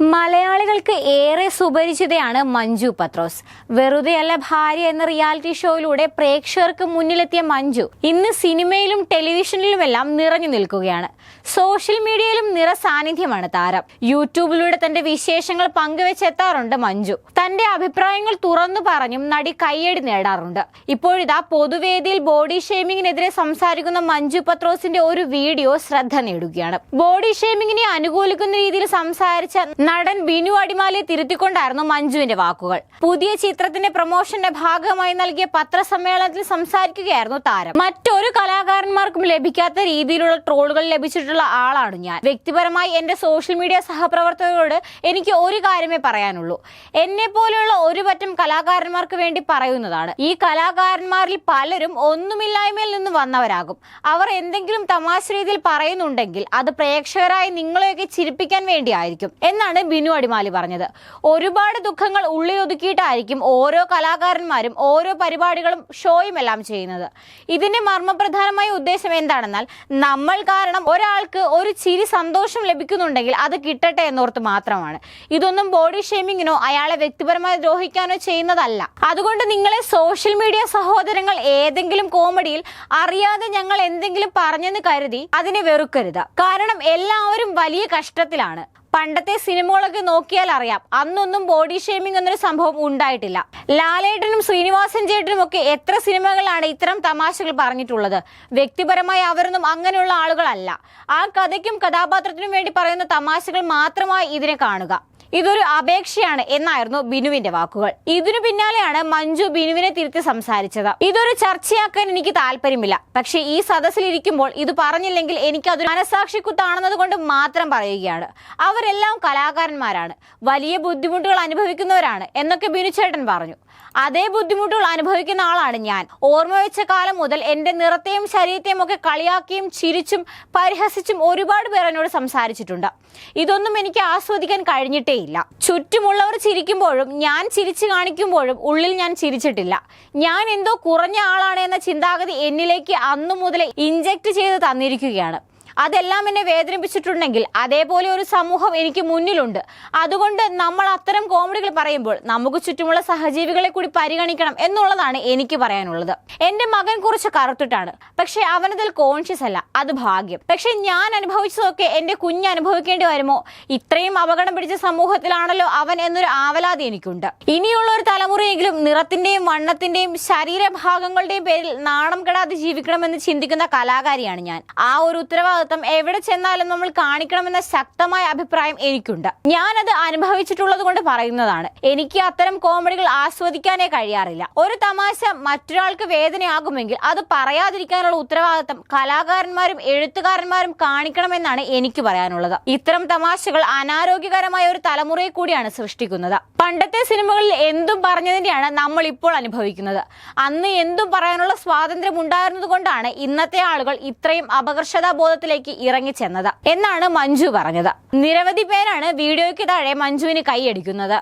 മലയാളികൾക്ക് ഏറെ സുപരിചിതയാണ് മഞ്ജു പത്രോസ്. വെറുതെയല്ല ഭാര്യ എന്ന റിയാലിറ്റി ഷോയിലൂടെ പ്രേക്ഷകർക്ക് മുന്നിലെത്തിയ മഞ്ജു ഇന്ന് സിനിമയിലും ടെലിവിഷനിലുമെല്ലാം നിറഞ്ഞു നിൽക്കുകയാണ്. സോഷ്യൽ മീഡിയയിലും നിറ സാന്നിധ്യമാണ് താരം. യൂട്യൂബിലൂടെ തന്റെ വിശേഷങ്ങൾ പങ്കുവെച്ചെത്താറുണ്ട് മഞ്ജു. തന്റെ അഭിപ്രായങ്ങൾ തുറന്നു പറഞ്ഞും നടി കയ്യടി നേടാറുണ്ട്. ഇപ്പോഴിതാ പൊതുവേദിയിൽ ബോഡി ഷേമിങ്ങിനെതിരെ സംസാരിക്കുന്ന മഞ്ജു പത്രോസിന്റെ ഒരു വീഡിയോ ശ്രദ്ധ നേടുകയാണ്. ബോഡി ഷേമിങ്ങിനെ അനുകൂലിക്കുന്ന രീതിയിൽ സംസാരിച്ച നടൻ ബിനു അടിമാലിയെ തിരുത്തിക്കൊണ്ടായിരുന്നു മഞ്ജുവിന്റെ വാക്കുകൾ. പുതിയ ചിത്രത്തിന്റെ പ്രൊമോഷന്റെ ഭാഗമായി നൽകിയ പത്രസമ്മേളനത്തിൽ സംസാരിക്കുകയായിരുന്നു താരം. മറ്റൊരു കലാകാരന്മാർക്കും ലഭിക്കാത്ത രീതിയിലുള്ള ട്രോളുകൾ ലഭിച്ചിട്ടുള്ള ആളാണ് ഞാൻ. വ്യക്തിപരമായി എന്റെ സോഷ്യൽ മീഡിയ സഹപ്രവർത്തകരോട് എനിക്ക് ഒരു കാര്യമേ പറയാനുള്ളൂ. എന്നെ പോലെയുള്ള ഒരു പറ്റം കലാകാരന്മാർക്ക് വേണ്ടി പറയുന്നതാണ്. ഈ കലാകാരന്മാരിൽ പലരും ഒന്നുമില്ലായ്മയിൽ നിന്ന് വന്നവരാകും. അവർ എന്തെങ്കിലും തമാശ രീതിയിൽ പറയുന്നുണ്ടെങ്കിൽ അത് പ്രേക്ഷകരായി നിങ്ങളെയൊക്കെ ചിരിപ്പിക്കാൻ വേണ്ടിയായിരിക്കും. എന്നാണ് ബിനു അടിമാലി പറഞ്ഞത്. ഒരുപാട് ദുഃഖങ്ങൾ ഉള്ളിയൊതുക്കിയിട്ടായിരിക്കും ഓരോ കലാകാരന്മാരും ഓരോ പരിപാടികളും ഷോയും എല്ലാം ചെയ്യുന്നത്. ഇതിന്റെ മർമ്മപ്രധാനമായ ഉദ്ദേശം എന്താണെന്നാൽ നമ്മൾ കാരണം ഒരാൾക്ക് ഒരു ചിരി സന്തോഷം ലഭിക്കുന്നുണ്ടെങ്കിൽ അത് കിട്ടട്ടെ എന്നോർത്ത് മാത്രമാണ്. ഇതൊന്നും ബോഡി ഷേമിങ്ങിനോ അയാളെ വ്യക്തിപരമായി ദ്രോഹിക്കാനോ ചെയ്യുന്നതല്ല. അതുകൊണ്ട് നിങ്ങളെ സോഷ്യൽ മീഡിയ സഹോദരങ്ങൾ ഏതെങ്കിലും കോമഡിയിൽ അറിയാതെ ഞങ്ങൾ എന്തെങ്കിലും പറഞ്ഞെന്ന് കരുതി അതിനെ വെറുക്കരുത്. കാരണം എല്ലാവരും വലിയ കഷ്ടത്തിലാണ്. പണ്ടത്തെ സിനിമകളൊക്കെ നോക്കിയാൽ അറിയാം. അന്നൊന്നും ബോഡി ഷേമിംഗ് എന്നൊരു സംഭവം ഉണ്ടായിട്ടില്ല. ലാലേട്ടനും ശ്രീനിവാസൻ ചേട്ടനും ഒക്കെ എത്ര സിനിമകളാണ് ഇത്തരം തമാശകൾ പറഞ്ഞിട്ടുള്ളത്? വ്യക്തിപരമായി അവരൊന്നും അങ്ങനെയുള്ള ആളുകളല്ല. ആ കഥയ്ക്കും കഥാപാത്രത്തിനും വേണ്ടി പറയുന്ന തമാശകൾ മാത്രമായി ഇതിനെ കാണുക. ഇതൊരു അപേക്ഷയാണ് എന്നായിരുന്നു ബിനുവിന്റെ വാക്കുകൾ. ഇതിനു പിന്നാലെയാണ് മഞ്ജു ബിനുവിനെ തിരുത്തി സംസാരിച്ചത്. ഇതൊരു ചർച്ചയാക്കാൻ എനിക്ക് താല്പര്യമില്ല. പക്ഷേ ഈ സദസ്സിൽ ഇരിക്കുമ്പോൾ ഇത് പറഞ്ഞില്ലെങ്കിൽ എനിക്ക് അതൊരു മനസാക്ഷി കുത്താണെന്നത് കൊണ്ട് മാത്രം പറയുകയാണ്. അവരെല്ലാം കലാകാരന്മാരാണ്. വലിയ ബുദ്ധിമുട്ടുകൾ അനുഭവിക്കുന്നവരാണ് എന്നൊക്കെ ബിനു ചേട്ടൻ പറഞ്ഞു. അതേ ബുദ്ധിമുട്ടുകൾ അനുഭവിക്കുന്ന ആളാണ് ഞാൻ. ഓർമ്മ വെച്ച കാലം മുതൽ എന്റെ നിറത്തെയും ശരീരത്തെയും ഒക്കെ കളിയാക്കിയും ചിരിച്ചും പരിഹസിച്ചും ഒരുപാട് പേർ എന്നോട് സംസാരിച്ചിട്ടുണ്ട്. ഇതൊന്നും എനിക്ക് ആസ്വദിക്കാൻ കഴിഞ്ഞിട്ടേ ഇല്ല. ചുറ്റുമുള്ളവർ ചിരിക്കുമ്പോഴും ഞാൻ ചിരിച്ചു കാണിക്കുമ്പോഴും ഉള്ളിൽ ഞാൻ ചിരിച്ചിട്ടില്ല. ഞാൻ എന്തോ കുറഞ്ഞ ആളാണ് എന്ന ചിന്താഗതി എന്നിലേക്ക് അന്നു മുതലേ ഇഞ്ചക്ട് ചെയ്ത് തന്നിരിക്കുകയാണ്. അതെല്ലാം എന്നെ വേദനിപ്പിച്ചിട്ടുണ്ടെങ്കിൽ അതേപോലെ ഒരു സമൂഹം എനിക്ക് മുന്നിലുണ്ട്. അതുകൊണ്ട് നമ്മൾ അത്തരം കോമഡികൾ പറയുമ്പോൾ നമുക്ക് ചുറ്റുമുള്ള സഹജീവികളെ കൂടി പരിഗണിക്കണം എന്നുള്ളതാണ് എനിക്ക് പറയാനുള്ളത്. എന്റെ മകൻ കുറച്ച് കറുത്തിട്ടാണ്. പക്ഷെ അവനതിൽ കോൺഷ്യസ് അല്ല. അത് ഭാഗ്യം. പക്ഷെ ഞാൻ അനുഭവിച്ചതൊക്കെ എന്റെ കുഞ്ഞ് അനുഭവിക്കേണ്ടി വരുമോ? ഇത്രയും അപകടം പിടിച്ച സമൂഹത്തിലാണല്ലോ അവൻ എന്നൊരു ആവലാതി എനിക്കുണ്ട്. ഇനിയുള്ള ഒരു തലമുറയെങ്കിലും നിറത്തിന്റെയും വണ്ണത്തിന്റെയും ശരീരഭാഗങ്ങളുടെയും പേരിൽ നാണം കെടാതെ ജീവിക്കണമെന്ന് ചിന്തിക്കുന്ന കലാകാരിയാണ് ഞാൻ. ആ ഒരു ഉത്തരവാദിത്തം എവിടെ ചെന്നാലും നമ്മൾ കാണിക്കണമെന്ന ശക്തമായ അഭിപ്രായം എനിക്കുണ്ട്. ഞാനത് അനുഭവിച്ചിട്ടുള്ളത് കൊണ്ട് പറയുന്നതാണ്. എനിക്ക് അത്തരം കോമഡികൾ ആസ്വദിക്കാനേ കഴിയാറില്ല. ഒരു തമാശ മറ്റൊരാൾക്ക് വേദനയാകുമെങ്കിൽ അത് പറയാതിരിക്കാനുള്ള ഉത്തരവാദിത്തം കലാകാരന്മാരും എഴുത്തുകാരന്മാരും കാണിക്കണമെന്നാണ് എനിക്ക് പറയാനുള്ളത്. ഇത്തരം തമാശകൾ അനാരോഗ്യകരമായ ഒരു തലമുറയെ കൂടിയാണ് സൃഷ്ടിക്കുന്നത്. പണ്ടത്തെ സിനിമകളിൽ എന്തും പറഞ്ഞതിന്റെയാണ് നമ്മൾ ഇപ്പോൾ അനുഭവിക്കുന്നത്. അന്ന് എന്തും പറയാനുള്ള സ്വാതന്ത്ര്യം ഉണ്ടായിരുന്നത് കൊണ്ടാണ് ഇന്നത്തെ ആളുകൾ ഇത്രയും അപകർഷതാ ബോധത്തിലേക്ക് ഇറങ്ങിച്ചെന്നത് എന്നാണ് മഞ്ജു പറഞ്ഞത്. നിരവധി പേരാണ് വീഡിയോയ്ക്ക് താഴെ മഞ്ജുവിന് കൈയടിക്കുന്നത്.